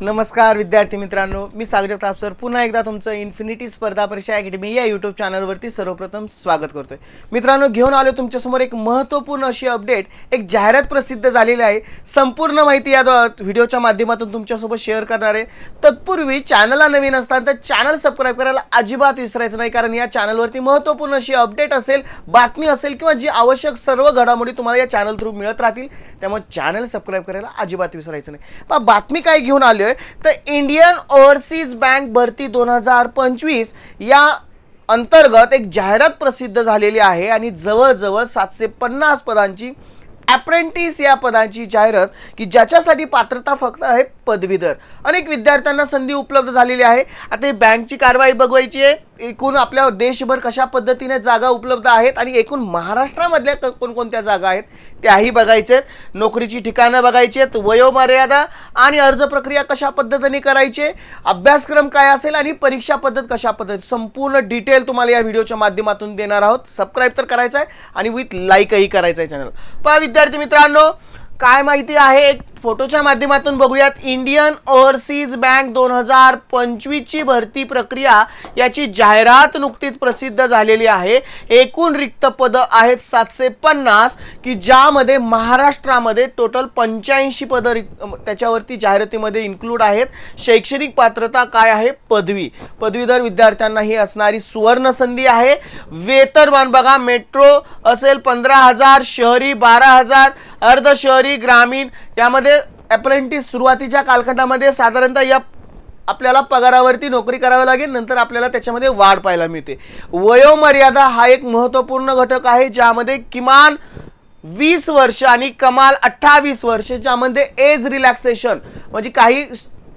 नमस्कार विद्यार्थी मित्रांनो मी सागर जगताप सर. पुन्हा एकदा तुमचं इन्फिनिटी स्पर्धा परीक्षा अकॅडमी या यूट्यूब चॅनलवरती सर्वप्रथम स्वागत करतोय. मित्रांनो घेऊन आलो तुमच्यासमोर एक महत्त्वपूर्ण अशी अपडेट एक जाहिरात प्रसिद्ध झालेली आहे. संपूर्ण माहिती या व्हिडिओच्या माध्यमातून तुमच्यासोबत शेअर करणार आहे. तत्पूर्वी चॅनलला नवीन असताना तर चॅनल सबस्क्राईब करायला अजिबात विसरायचं नाही कारण या चॅनलवरती महत्त्वपूर्ण अशी अपडेट असेल बातमी असेल किंवा जी आवश्यक सर्व घडामोडी तुम्हाला या चॅनल थ्रू मिळत राहतील त्यामुळे चॅनल सबस्क्राईब करायला अजिबात विसरायचं नाही. बातमी काय घेऊन आली आहे. तर इंडियन ओव्हरसीज बँक भरती दोन हजार पंचवीस या अंतर्गत एक जाहिरात प्रसिद्ध झालेली आहे आणि जवळजवळ सातशे पन्नास पदांची अप्रेंटिस या पदाची जाहिरात की ज्याच्यासाठी पात्रता फक्त आहे पदवीधर. अनेक विद्यार्थ्यांना संधी उपलब्ध झालेली आहे. आता ही बँकची कारवाई बघवायची आहे. एकूण आपल्या देशभर कशा पद्धतीने जागा उपलब्ध आहेत आणि एकूण महाराष्ट्रामधल्या क- कोणकोणत्या जागा आहेत त्याही बघायच्या आहेत. नोकरीची ठिकाणं बघायची आहेत वयोमर्यादा आणि अर्ज प्रक्रिया कशा पद्धतीने करायची अभ्यासक्रम काय असेल आणि परीक्षा पद्धत कशा पद्धती संपूर्ण डिटेल तुम्हाला या व्हिडिओच्या माध्यमातून देणार आहोत. सबस्क्राईब तर करायचं आहे आणि विथ लाईकही करायचं आहे चॅनल पहा विद्यार्थी मित्रांनो काय माहिती आहे? एक फोटोच्या माध्यमातून बघूयात. इंडियन ओव्हरसीज बँक दोन हजार पंचवीसची भरती प्रक्रिया याची जाहिरात नुकतीच प्रसिद्ध झालेली आहे. एकूण रिक्त पदं आहेत सातशे पन्नास की ज्यामध्ये महाराष्ट्रामध्ये टोटल पंच्याऐंशी पदं रिक्त त्याच्यावरती जाहिरातीमध्ये इन्क्लूड आहेत. शैक्षणिक पात्रता काय आहे? पदवी. पदवीधर विद्यार्थ्यांना ही असणारी सुवर्ण संधी आहे. वेतनमान बघा मेट्रो असेल पंधरा हजार शहरी बारा हजार अर्ध शहरी ग्रामीण यामध्ये अप्रेंटिस सुरुवातीच्या कालखंडामध्ये साधारणतः या आपल्याला पगारावरती नोकरी करावी लागेल नंतर आपल्याला त्याच्यामध्ये वाढ पाहायला मिळते. वयोमर्यादा हा एक महत्त्वपूर्ण घटक आहे ज्यामध्ये किमान वीस वर्ष आणि कमाल अठ्ठावीस वर्ष ज्यामध्ये एज रिलॅक्सेशन म्हणजे काही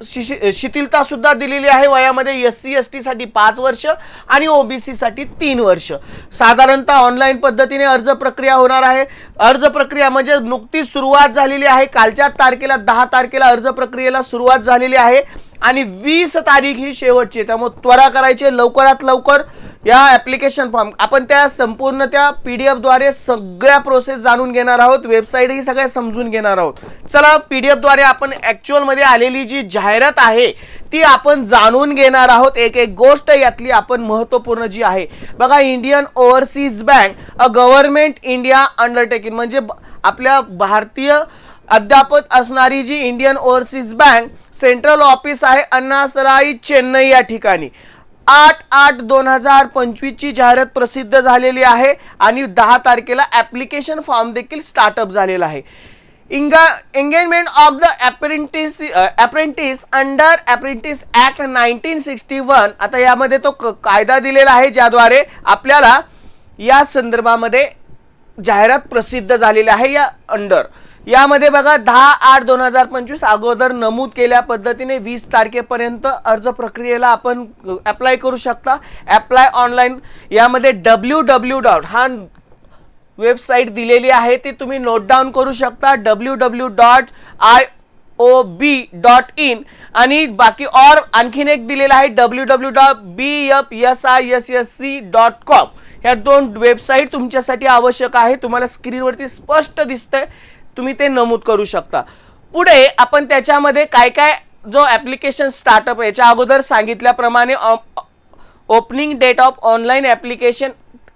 शिथिलता सुद्धा दिलेली आहे वयामध्ये एस सी एस टीसाठी पाच वर्ष आणि ओ बी सीसाठी तीन वर्ष. साधारणतः ऑनलाईन पद्धतीने अर्ज प्रक्रिया होणार आहे. अर्ज प्रक्रिया म्हणजे नुकतीच सुरुवात झालेली आहे. कालच्या तारखेला दहा तारखेला अर्ज प्रक्रियेला सुरुवात झालेली आहे. आणि वीस तारीख ही शेवटची आहे. त्यामुळे त्वरा करायची आहे. लवकरात लवकर या ॲप्लिकेशन फॉर्म आपण त्या संपूर्ण त्या पी डी एफद्वारे सगळ्या प्रोसेस जाणून घेणार आहोत. वेबसाईटही सगळ्या समजून घेणार आहोत. चला पी डी एफद्वारे आपण ॲक्च्युअलमध्ये आलेली जी जाहिरात आहे ती आपण जाणून घेणार आहोत. एक एक गोष्ट यातली आपण महत्त्वपूर्ण जी आहे. बघा Indian Overseas Bank a government India undertaking म्हणजे आपल्या भारतीय अद्यापत असणारी जी Indian Overseas Bank central office आहे अन्नासराई चेन्नई या ठिकाणी. आठ आठ दोन हजार पंचवीसची जाहिरात प्रसिद्ध झालेली आहे आणि दहा तारखेला ॲप्लिकेशन फॉर्म देखील स्टार्टअप झालेला आहे. इंगा engagement of the apprentice apprentice under apprentice act nineteen sixty one आता यामध्ये तो क- कायदा दिलेला आहे ज्याद्वारे आपल्याला या संदर्भामध्ये जाहिरात प्रसिद्ध झालेली आहे या अंडर यामध्ये बघा दहा आठ दोन हजार पंचवीस अगोदर नमूद केल्या पद्धतीने वीस तारखेपर्यंत अर्ज प्रक्रियेला आपण अप्लाय करू शकता. अप्लाय ऑनलाईन यामध्ये डब्ल्यू डब्ल्यू डॉट हा वेबसाईट दिलेली आहे ती तुम्ही नोट डाऊन करू शकता. W W dot I O B dot in आणि बाकी ऑर आणखीन एक दिलेला आहे W W dot B F S I S S C dot com ह्या दोन वेबसाईट तुमच्यासाठी आवश्यक आहे. तुम्हाला स्क्रीनवरती स्पष्ट दिसतंय. तुम्ही ते नमूद करू शकता. पुढे आपण त्याच्यामध्ये काय काय जो ॲप्लिकेशन स्टार्टअप याच्या अगोदर सांगितल्याप्रमाणे opening date of online application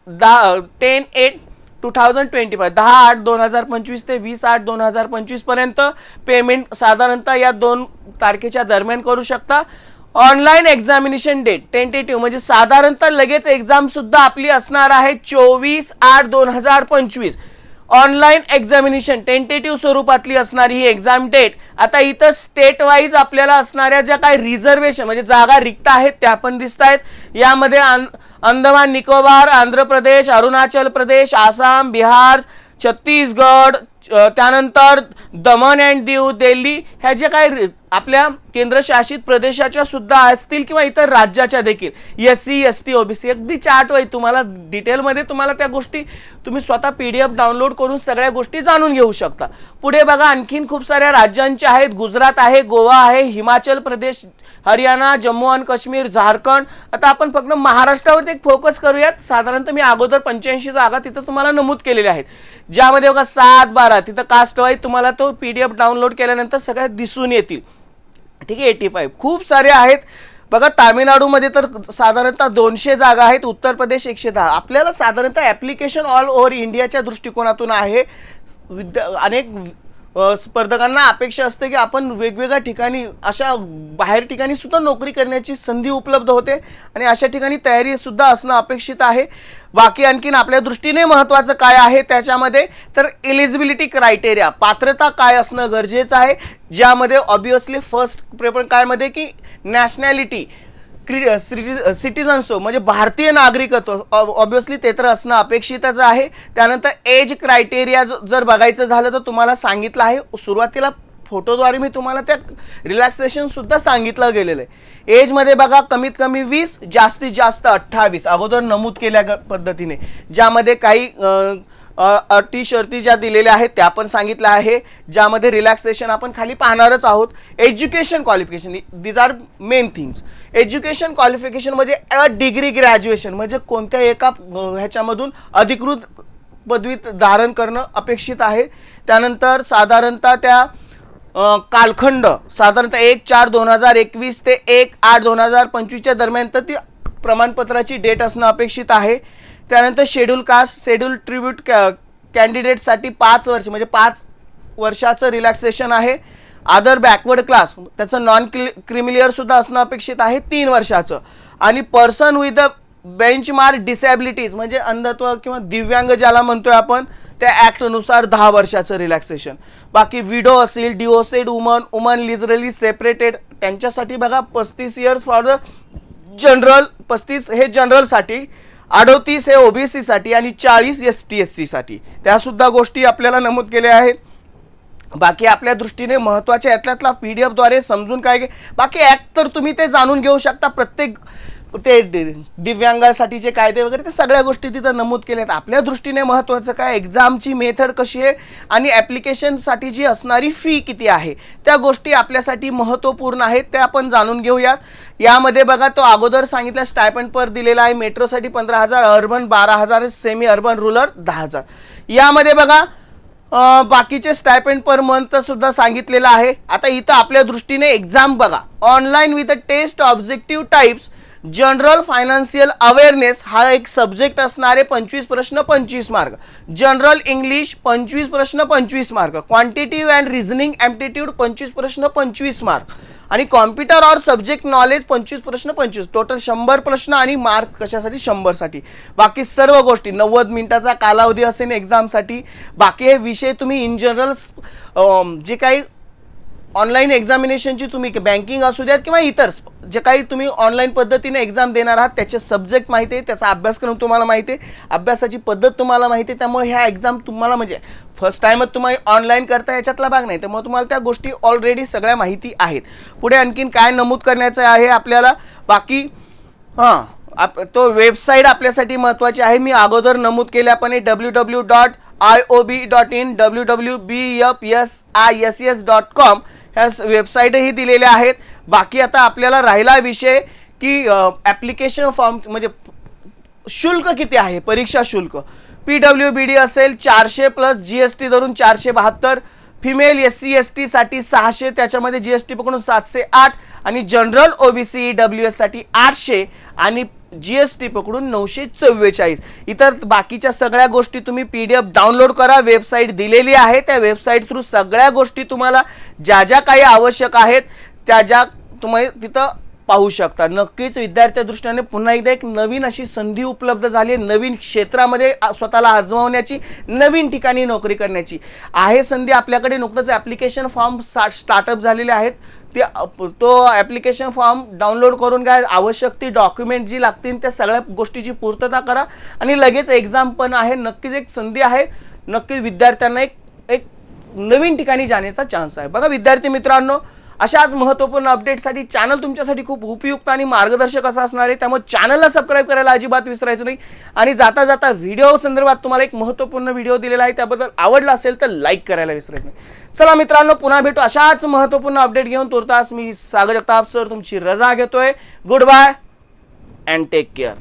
दहा ten eight two thousand twenty five दहा आठ दोन हजार पंचवीस ते वीस आठ दोन हजार पंचवीसपर्यंत पेमेंट साधारणतः या दोन तारखेच्या दरम्यान करू शकता. ऑनलाईन एक्झामिनेशन डेट टेंटेटिव्ह म्हणजे साधारणतः लगेच एक्झामसुद्धा आपली असणार आहे चोवीस आठ दोन हजार पंचवीस. ऑनलाईन एक्झामिनेशन टेंटेटिव्ह स्वरूपातली असणारी ही एक्झाम डेट आता इथं स्टेट वाईज आपल्याला असणाऱ्या ज्या काही रिझर्वेशन म्हणजे जागा रिक्त आहेत त्या पण दिसत आहेत यामध्ये अंदमान निकोबार आंध्र प्रदेश अरुणाचल प्रदेश आसाम बिहार छत्तीसगड त्यानंतर दमन अँड दीव दिल्ली ह्या ज्या काही रि- आपल्या केंद्रशासित प्रदेशाच्या सुद्धा असतील किंवा इतर राज्याच्या देखील. S C S T OBC अगदी चार्ट होईल तुम्हाला डिटेलमध्ये तुम्हाला त्या गोष्टी तुम्ही स्वतः पी डी एफ डाउनलोड करून सगळ्या गोष्टी जाणून घेऊ शकता. पुढे बघा आणखीन खूप साऱ्या राज्यांच्या आहेत. गुजरात आहे गोवा आहे हिमाचल प्रदेश हरियाणा जम्मू आणि काश्मीर झारखंड. आता आपण फक्त महाराष्ट्रावरती एक फोकस करूयात. साधारणतः मी अगोदर पंच्याऐंशी जागा तिथं तुम्हाला नमूद केलेल्या आहेत. ज्यामध्ये बघा सात बारा तिथं कास्ट वाईज तुम्हाला तो पी डी एफ डाउनलोड केल्यानंतर सगळ्या दिसून येतील. ठीक आहे एटी फाईव्ह खूप सारे आहेत. बघा तामिळनाडूमध्ये तर साधारणतः दोनशे जागा आहेत उत्तर प्रदेश एकशे दहा. आपल्याला साधारणतः ॲप्लिकेशन ऑल ओव्हर इंडियाच्या दृष्टिकोनातून आहे. विद्या अनेक स्पर्धकांना अपेक्षा असते की आपण वेगवेगळ्या ठिकाणी अशा बाहेर ठिकाणी सुद्धा नोकरी करण्याची संधी उपलब्ध होते आणि अशा ठिकाणी तयारी सुद्धा असणं अपेक्षित आहे. बाकी आणखीन आपल्या दृष्टीने महत्त्वाचं काय आहे त्याच्यामध्ये तर एलिजिबिलिटी क्रायटेरिया पात्रता काय असणं गरजेचं आहे ज्यामध्ये ऑब्विसली फर्स्ट प्रेफर कायमध्ये की नॅशनॅलिटी क्रि म्हणजे भारतीय नागरिकत्व. ऑब्विसली ते तर असणं अपेक्षितच आहे. त्यानंतर एज क्रायटेरिया जर बघायचं झालं तर तुम्हाला सांगितलं आहे. सुरुवातीला फोटोद्वारे मी तुम्हाला त्या रिलॅक्सेशन सुद्धा सांगितलं गेलेलं आहे. एजमध्ये बघा कमीत कमी वीस जास्तीत जास्त अठ्ठावीस. अगोदर नमूद केल्या ग- पद्धतीने. ज्यामध्ये काही अटी शर्ती ज्या दिलेल्या आहेत त्या पण सांगितल्या आहे ज्यामध्ये रिलॅक्सेशन आपण खाली पाहणारच आहोत. Education qualification these are main things education qualification म्हणजे अ डिग्री ग्रॅज्युएशन म्हणजे कोणत्या एका ह्याच्यामधून अधिकृत पदवी धारण करणं अपेक्षित आहे. त्यानंतर साधारणतः त्या कालखंड साधारणतः एक चार दोन हजार एकवीस ते एक आठ दोन हजार पंचवीसच्या दरम्यान तर ती प्रमाणपत्राची डेट असणं अपेक्षित आहे. त्यानंतर शेड्यूल कास्ट शेड्यूल ट्रिब्यूट कॅ कॅन्डिडेटसाठी पाच वर्ष म्हणजे पाच वर्षाचं रिलॅक्सेशन आहे. अदर बॅकवर्ड क्लास त्याचं नॉन क्रिमिलियर सुद्धा असणं अपेक्षित आहे तीन वर्षाचं. आणि person with the benchmark disabilities म्हणजे अंधत्व किंवा दिव्यांग ज्याला म्हणतोय आपण त्या ॲक्टनुसार दहा वर्षाचं रिलॅक्सेशन बाकी विडो असेल divorced woman woman legally separated त्यांच्यासाठी बघा पस्तीस इयर्स फॉर द जनरल पस्तीस हे जनरलसाठी अडोतीस हे ओबीसीसाठी आणि चाळीस एस टी एस सीसाठी त्यासुद्धा गोष्टी आपल्याला नमूद केल्या आहेत. बाकी आपल्या दृष्टीने महत्त्वाच्या यातल्यातला पी डी एफद्वारे समजून काय घे बाकी ॲक्ट तर तुम्ही ते जाणून घेऊ शकता. प्रत्येक ते दि- दिव्यांगासाठीचे कायदे वगैरे ते सगळ्या गोष्टी तिथं नमूद केल्या आहेत. आपल्या दृष्टीने महत्त्वाचं काय? एक्झामची मेथड कशी आहे? आणि ॲप्लिकेशनसाठी जी असणारी फी किती आहे? त्या गोष्टी आपल्यासाठी महत्त्वपूर्ण आहेत त्या आपण जाणून घेऊयात. यामध्ये बघा तो अगोदर सांगितला स्टायपंड पर दिलेला आहे मेट्रोसाठी पंधरा हजार अर्बन बारा हजार सेमी अर्बन रुरल दहा हजार. यामध्ये बघा बाकीचे स्टायपेंड पर मंथ सुद्धा सांगितलेलं आहे. आता इथं आपल्या दृष्टीने एक्झाम बघा. Online with a test objective types general financial awareness हा एक सब्जेक्ट असणारे पंचवीस प्रश्न पंचवीस मार्क. जनरल इंग्लिश पंचवीस प्रश्न पंचवीस mark. Quantitative and reasoning aptitude पंचवीस प्रश्न पंचवीस मार्क. आणि कॉम्प्युटर ऑर सब्जेक्ट नॉलेज पंचवीस प्रश्न पंचवीस. टोटल शंभर प्रश्न आणि मार्क कशासाठी? शंभरसाठी. बाकी सर्व गोष्टी. नव्वद मिनिटाचा कालावधी असेल एक्झामसाठी बाकी हे विषय तुम्ही इन जनरल जे काही ऑनलाईन एक्झामिनेशनची तुम्ही बँकिंग असू द्यात किंवा इतर जे काही तुम्ही ऑनलाईन पद्धतीने एक्झाम देणार आहात त्याचे सब्जेक्ट माहिती आहे त्याचा अभ्यासक्रम तुम्हाला माहिती आहे अभ्यासाची पद्धत तुम्हाला माहिती आहे त्यामुळे ह्या एक्झाम तुम्हाला म्हणजे फर्स्ट टाईमच तुम्ही ऑनलाईन करता याच्यातला भाग नाही. त्यामुळे तुम्हाला त्या गोष्टी ऑलरेडी सगळ्या माहिती आहेत. पुढे आणखीन काय नमूद करण्याचं आहे आपल्याला? बाकी हां आप तो वेबसाईट आपल्यासाठी महत्त्वाची आहे. मी अगोदर नमूद केल्याप्रमाणे W W dot I O B dot in W W B F S I S S dot com ह्या स- वेबसाईटही दिलेल्या आहेत. बाकी आता आपल्याला राहिला विषय की ॲप्लिकेशन फॉर्म म्हणजे शुल्क किती आहे? परीक्षा शुल्क. पी डब्ल्यू बी डी असेल चारशे प्लस जी एस टी धरून चारशे बहात्तर फिमेल एस सी एस टीसाठी सहाशे त्याच्यामध्ये जी एस टी पकडून सातशे आठ आणि general O B C W एससाठी आठशे आणि जी एस टी पकडून नऊशे चव्वेचाळीस. इतर बाकीच्या सगळ्या गोष्टी तुम्ही पी डी एफ डाउनलोड करा. वेबसाईट दिलेली आहे. त्या वेबसाईट थ्रू सगळ्या गोष्टी तुम्हाला ज्या ज्या काही आवश्यक आहेत त्या ज्या तुम्ही तिथं पाहू शकता. नक्कीच विद्यार्थ्या दृष्टीने पुन्हा एकदा एक नवीन अशी संधी उपलब्ध झाली आहे. नवीन क्षेत्रामध्ये स्वतःला आजमावण्याची नवीन ठिकाणी नोकरी करण्याची. आहे संधी आपल्याकडे नुकतंच ॲप्लिकेशन फॉर्म स्टार्टअप झालेले आहेत. ते अप- तो ॲप्लिकेशन फॉर्म डाउनलोड करून काय आवश्यक ती डॉक्युमेंट जी लागतील त्या सगळ्या गोष्टीची पूर्तता करा. आणि लगेच एक्झाम पण आहे. नक्कीच एक संधी आहे. नक्कीच विद्यार्थ्यांना एक एक नवीन ठिकाणी जाण्याचा चान्स आहे. बघा विद्यार्थी मित्रांनो अशाच महत्त्वपूर्ण अपडेटसाठी चॅनल तुमच्यासाठी खूप उपयुक्त आणि मार्गदर्शक असं असणार आहे. त्यामुळे चॅनलला सबस्क्राईब करायला अजिबात विसरायचं नाही. आणि जाता जाता व्हिडिओ संदर्भात तुम्हाला एक महत्त्वपूर्ण व्हिडिओ दिलेला आहे. त्याबद्दल आवडला असेल तर लाईक करायला विसरायचं नाही. चला मित्रांनो पुन्हा भेटू अशाच महत्त्वपूर्ण अपडेट घेऊन. तुर्तास मी सागर जगताप सर तुमची रजा घेतोय. Good bye and take care